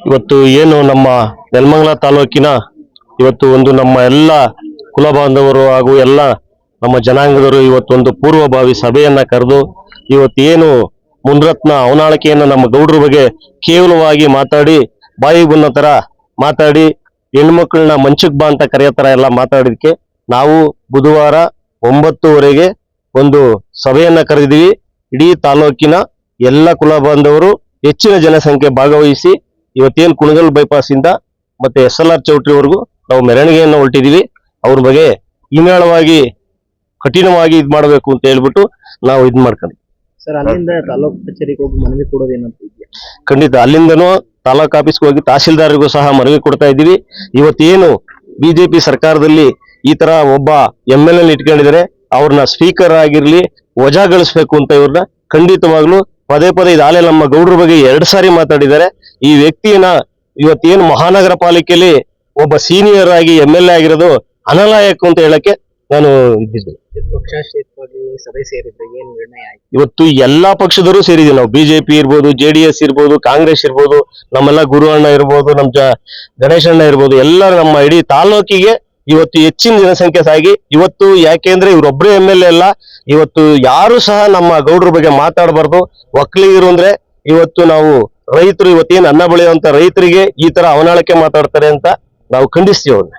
ಇವತ್ತು ಏನು ನಮ್ಮ ನೆಲಮಂಗಲ ತಾಲೂಕಿನ ಇವತ್ತು ಒಂದು ನಮ್ಮ ಎಲ್ಲ ಕುಲ ಬಾಂಧವರು ಹಾಗೂ ಎಲ್ಲ ನಮ್ಮ ಜನಾಂಗದವರು ಇವತ್ತೊಂದು ಪೂರ್ವಭಾವಿ ಸಭೆಯನ್ನ ಕರೆದು ಇವತ್ತು ಏನು ಮುನ್ರತ್ನ ಅವನಾಳಿಕೆಯನ್ನು ನಮ್ಮ ಗೌಡರ ಬಗ್ಗೆ ಕೇವಲವಾಗಿ ಮಾತಾಡಿ ಬಾಯಿ ಬುನ್ನ ತರ ಮಾತಾಡಿ ಹೆಣ್ಮಕ್ಳನ್ನ ಮಂಚಕ್ ಬಾ ಅಂತ ಕರೆಯೋ ತರ ಎಲ್ಲ ಮಾತಾಡಿದಕ್ಕೆ ನಾವು ಬುಧವಾರ ಒಂಬತ್ತುವರೆಗೆ ಒಂದು ಸಭೆಯನ್ನ ಕರೆದಿದ್ದೀವಿ. ಇಡೀ ತಾಲೂಕಿನ ಎಲ್ಲ ಕುಲ ಬಾಂಧವರು ಹೆಚ್ಚಿನ ಜನಸಂಖ್ಯೆ ಭಾಗವಹಿಸಿ ಇವತ್ತೇನು ಕುಣಗಲ್ ಬೈಪಾಸ್ ಇಂದ ಮತ್ತೆ ಎಸ್ ಎಲ್ ಆರ್ ಚೌಟ್ರಿವರೆಗೂ ನಾವು ಮೆರವಣಿಗೆಯನ್ನು ಹೊರಟಿದೀವಿ. ಅವ್ರ ಬಗ್ಗೆ ಇನ್ನಾಳವಾಗಿ ಕಠಿಣವಾಗಿ ಇದ್ ಮಾಡಬೇಕು ಅಂತ ಹೇಳ್ಬಿಟ್ಟು ನಾವು ಇದ್ ಮಾಡ್ಕೊಂಡ್ವಿ ಸರ್ ಅಲ್ಲಿಂದ ತಾಲೂಕು ಕಚೇರಿಗೆ ಹೋಗಿ ಮನವಿ ಕೊಡೋದೇನಂತ ಇದೆಯಾ ಖಂಡಿತ ಅಲ್ಲಿಂದನೂ ತಾಲೂಕ್ ಆಫೀಸ್ಗೆ ಹೋಗಿ ತಹಸೀಲ್ದಾರ್ಗೂ ಸಹ ಮನವಿ ಕೊಡ್ತಾ ಇದ್ದೀವಿ. ಇವತ್ತೇನು ಬಿಜೆಪಿ ಸರ್ಕಾರದಲ್ಲಿ ಈ ತರ ಒಬ್ಬ ಎಂ ಎಲ್ ಎಲ್ ಇಟ್ಕೊಂಡಿದ್ದಾರೆ. ಅವ್ರನ್ನ ಸ್ಪೀಕರ್ ಆಗಿರ್ಲಿ ವಜಾಗೊಳಿಸ್ಬೇಕು ಅಂತ ಇವ್ರನ್ನ ಖಂಡಿತವಾಗ್ಲೂ ಪದೇ ಪದೇ ಇದಾಲೆ ನಮ್ಮ ಗೌಡ್ರ ಬಗ್ಗೆ ಎರಡು ಸಾರಿ ಮಾತಾಡಿದ್ದಾರೆ. ಈ ವ್ಯಕ್ತಿಯನ್ನ ಇವತ್ತೇನು ಮಹಾನಗರ ಪಾಲಿಕೆಯಲ್ಲಿ ಒಬ್ಬ ಸೀನಿಯರ್ ಆಗಿ ಎಂ ಎಲ್ ಎ ಆಗಿರೋದು ಅನಲಾಯಕ ಅಂತ ಹೇಳಕ್ಕೆ ನಾನು ಇದ್ದಿದ್ದೆ ಇವತ್ತು ಎಲ್ಲಾ ಪಕ್ಷದವರು ಸೇರಿದೀವಿ ನಾವು ಬಿಜೆಪಿ ಇರ್ಬೋದು ಜೆ ಡಿ ಎಸ್ ಇರ್ಬೋದು ಕಾಂಗ್ರೆಸ್ ಇರ್ಬೋದು ನಮ್ಮೆಲ್ಲ ಗುರು ಅಣ್ಣ ಇರ್ಬೋದು ನಮ್ಮ ಜ ಗಣೇಶ್ ಅಣ್ಣ ಇರ್ಬೋದು ಎಲ್ಲ ನಮ್ಮ ಇಡೀ ತಾಲೂಕಿಗೆ ಇವತ್ತು ಹೆಚ್ಚಿನ ಜನಸಂಖ್ಯೆ ಸಾಗಿ, ಇವತ್ತು ಯಾಕೆಂದ್ರೆ ಇವ್ರೊಬ್ರೇ ಎಂ ಎಲ್ ಎ ಅಲ್ಲ, ಇವತ್ತು ಯಾರು ಸಹ ನಮ್ಮ ಗೌಡ್ರ ಬಗ್ಗೆ ಮಾತಾಡಬಾರ್ದು. ಒಕ್ಕಲಿಗರು ಅಂದ್ರೆ ಇವತ್ತು ನಾವು ರೈತರು ಇವತ್ತೇನು ಅನ್ನ ಬೆಳೆಯುವಂತ ರೈತರಿಗೆ ಈ ತರ ಅವನಾಳಕ್ಕೆ ಮಾತಾಡ್ತಾರೆ ಅಂತ ನಾವು ಖಂಡಿಸ್ತೀವಿ ಅವ್ರನ್ನ.